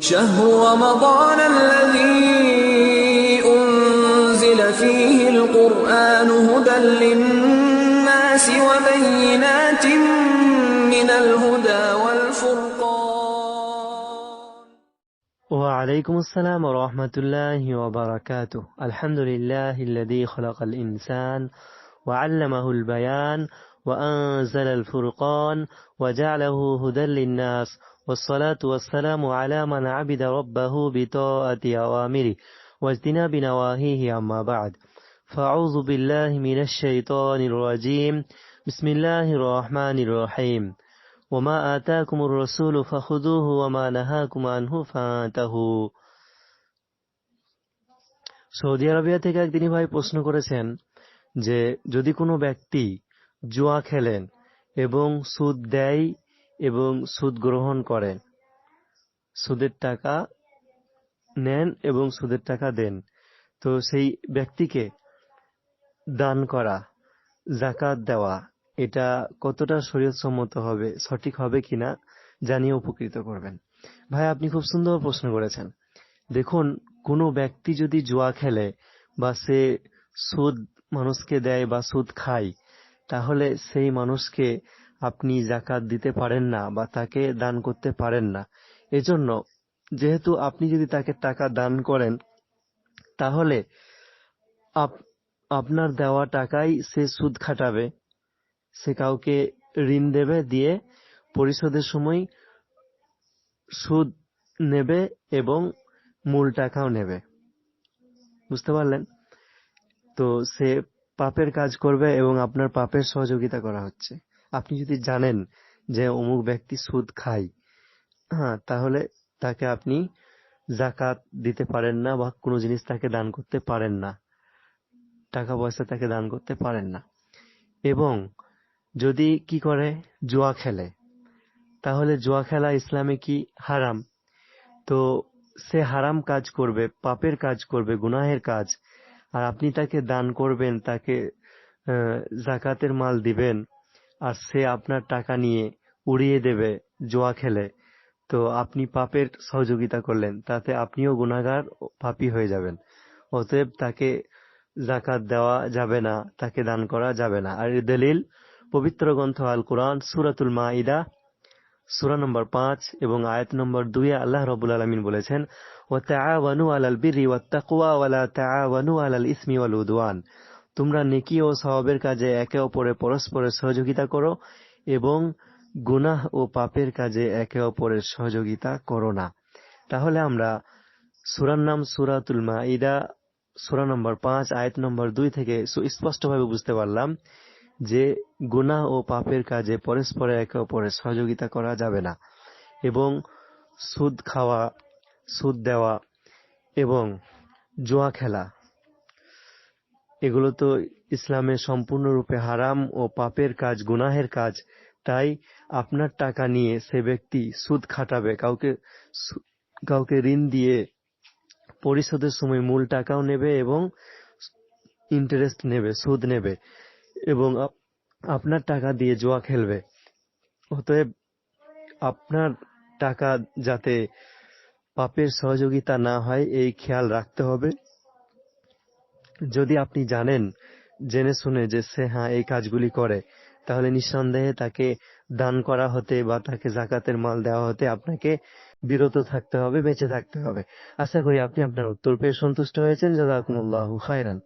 شهر رمضان الذي أنزل فيه القرآن هدى للناس وبينات من الهدى والفرقان. وعليكم السلام ورحمة الله وبركاته. الحمد لله الذي خلق الإنسان وعلمه البيان وأنزل الفرقان وجعله هدى للناس والصلاة والسلام على من عبد ربه بطاعة أوامره واجتناب نواهيه أما بعد فأعوذ بالله من الشيطان الرجيم بسم الله الرحمن الرحيم وما آتاكم الرسول فخذوه وما نهاكم عنه فانتهوا Saudi Arabia থেকে একদিনই ভাই প্রশ্ন করেছেন যে যদি কোনো ব্যক্তি জুয়া খেলেন এবং সুদ দেয় এবং সুদ গ্রহণ করেন সুদের টাকা নেন এবং সুদের টাকা দেন। তো সেই ব্যক্তিকে দান করা জাকাত দেওয়া, এটা কতটা শরীয়তসম্মত হবে, সঠিক হবে কিনা, জানিয়ে উপকৃত করবেন। ভাই, আপনি খুব সুন্দর প্রশ্ন করেছেন। দেখুন, কোনো ব্যক্তি যদি জুয়া খেলে বা সে সুদ মানুষকে দেয় বা সুদ খায়, তাহলে সেই মানুষকে আপনি জাকাত দিতে পারেন না বা তাকে দান করতে পারেন না। এজন্য যেহেতু আপনি যদি তাকে টাকা দান করেন, তাহলে আপ- আপনার দেওয়া টাকাই সে সুদ খাটাবে। সে কাউকে ঋণ দেবে দিয়ে পরিশোধের সময় সুদ নেবে এবং মূল টাকাও নেবে। বুঝতে পারলেন? তো সে পাপের কাজ করবে এবং আপনার পাপের সহযোগিতা করা হচ্ছে। আপনি যদি জানেন যে অমুক ব্যক্তি সুদ খায় হ্যাঁ তাহলে তাকে আপনি জাকাত দিতে পারেন না বা কোনো জিনিস তাকে দান করতে পারেন না। টাকা পয়সা তাকে দান করতে পারেন না। এবং যদি কি করে? জুয়া খেলে। তাহলে জুয়া খেলা ইসলামে কি হারাম? তো সে হারাম কাজ করবে, পাপের কাজ করবে, গুনাহের কাজ। আর আপনি তাকে দান করবেন, তাকে জাকাতের মাল দিবেন আর সে আপনার টাকা নিয়ে উড়িয়ে দেবে জুয়া খেলে। তো আপনি পাপের সহযোগিতা করলেন, তাতে আপনিও গুনাহগার ও পাপী হয়ে যাবেন। অতএব তাকে জাকাত দেওয়া যাবে না, তাকে দান করা যাবে না। আর দলিল, পবিত্র গ্রন্থ আল কোরআন সুরাতুল মাইদা সূরা নম্বর পাঁচ এবং আয়াত নম্বর দুই আল্লাহ রবুল আলমিন বলেছেন ও তাআওয়ানু আলাল বিরি ওয়াত তাকওয়া ওয়ালা তাআওয়ানু আলাল ইসমি ওয়াল উদওয়ান। তোমরা নেকি ও সওয়াবের কাজে একে অপরে পরস্পরের সহযোগিতা করো এবং গুনাহ ও পাপের কাজে একে অপরের সহযোগিতা করো না। তাহলে আমরা সুরার নাম সূরাতুল মাইদা সূরা নম্বর পাঁচ, আয়াত নম্বর দুই থেকে সুস্পষ্টভাবে বুঝতে পারলাম যে গুনাহ ও পাপের কাজে পরস্পরে একে অপরের সহযোগিতা করা যাবে না এবং সুদ খাওয়া, সুদ দেওয়া এবং জুয়া খেলা এগুলো তো ইসলামে সম্পূর্ণরূপে হারাম ও পাপের কাজ, গুনাহের কাজ। তাই আপনার টাকা নিয়ে সে ব্যক্তি সুদ খাটাবে। কাউকে কাউকে ঋণ দিয়ে পরিশোধের সময় মূল টাকাও নেবে এবং ইন্টারেস্ট নেবে, সুদ নেবে এবং আপনার টাকা দিয়ে জুয়া খেলবে। অতএব আপনার টাকা যাতে পাপের সহযোগিতা না হয়, এই খেয়াল রাখতে হবে। যদি আপনি জানেন, জেনে শুনে যে সে হ্যাঁ এই কাজগুলি করে, তাহলে নিঃসন্দেহে তাকে দান করা হতে বা তাকে জাকাতের মাল দেওয়া হতে আপনাকে বিরত থাকতে হবে, বেঁচে থাকতে হবে। আশা করি আপনি আপনার উত্তর পেয়ে সন্তুষ্ট হয়েছেন। জাজাকুমুল্লাহ খায়রান।